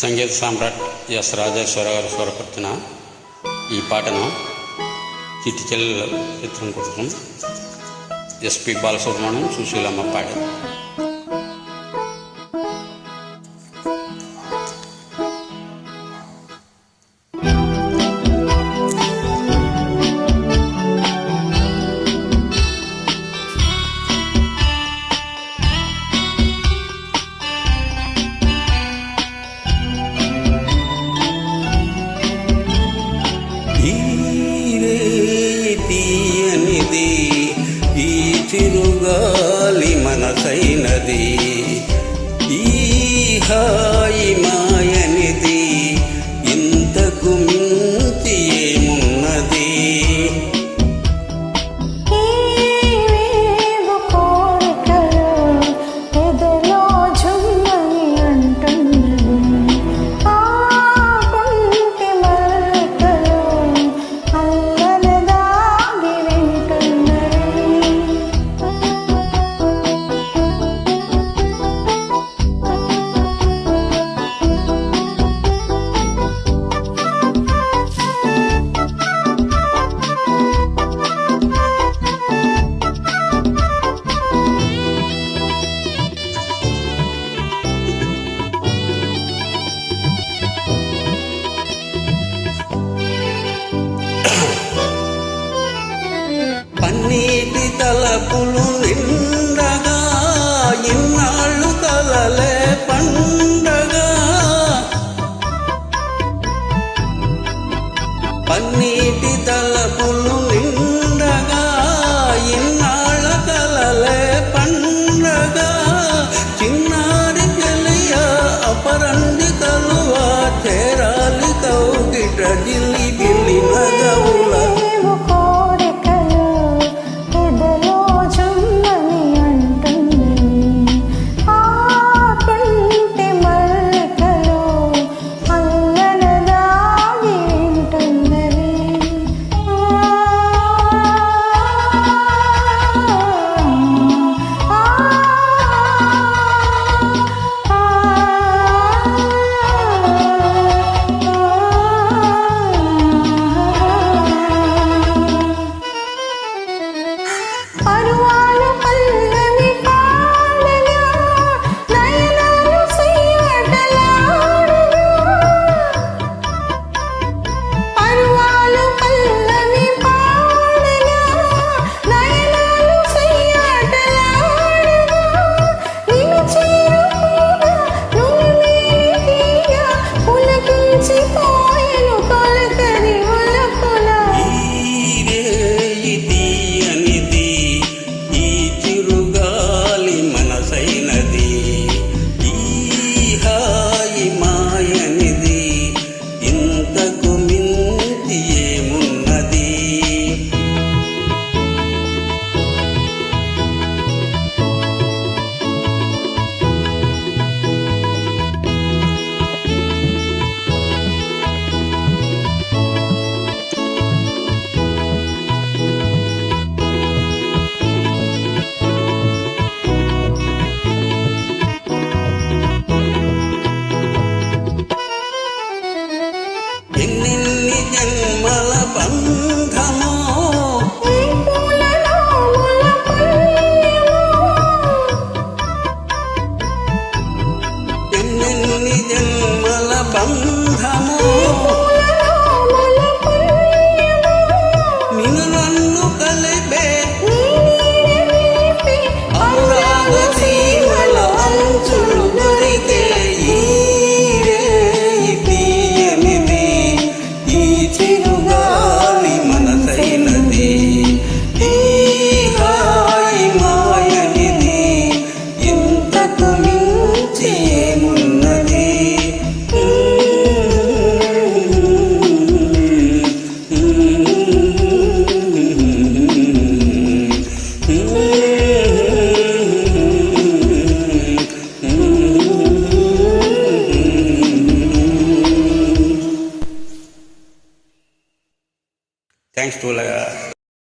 సంగీత సామ్రాట్ yes Rajeshwara గారు స్వరపడుతున్న ఈ పాటను చిట్టిచెల్లెల చిత్రం కోసం ఎస్పి బాలసుబ్రహ్మణ్యం సుశీలమ్మ పాడారు. తీయనిది ఈ చిరుగాలి మనసైనది. ఈ హాయి తలపులు ఇండగా ఇన్నాళ్ళు కలలే పండగా. పన్నీటి తలపులు ఎన్ని జన్మల బంధము. Thanks to uh,